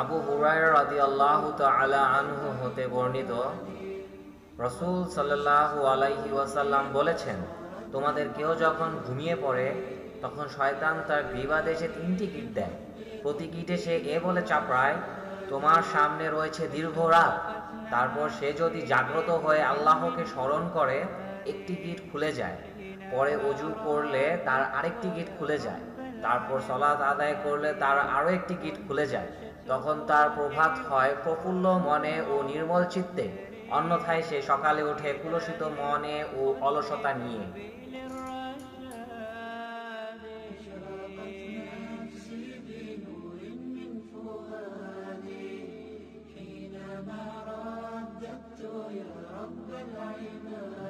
আবু আনহু হতে বর্ণিত, রসুল সাল্লাল্লাহু আলাইহি ওয়াসাল্লাম বলেছেন, তোমাদের কেউ যখন ঘুমিয়ে পড়ে, তখন শয়তান তার গ্রীবাদ এসে তিনটি গিট দেয়। প্রতি গিটে সে এ বলে চাপড়ায়, তোমার সামনে রয়েছে দীর্ঘ রাত। তারপর সে যদি জাগ্রত হয়ে আল্লাহকে স্মরণ করে, একটি গিট খুলে যায়। পরে অজু করলে তার আরেকটি গিট খুলে যায়। তারপর সলাৎ আদায় করলে তার আরও একটি গিট খুলে যায়। তখন তার প্রভাত হয় প্রফুল্ল মনে ও নির্মল চিত্তে। অন্যথায় সে সকালে উঠে কুলসিত মনে ও অলসতা নিয়ে। حينما رددت يا رب العباد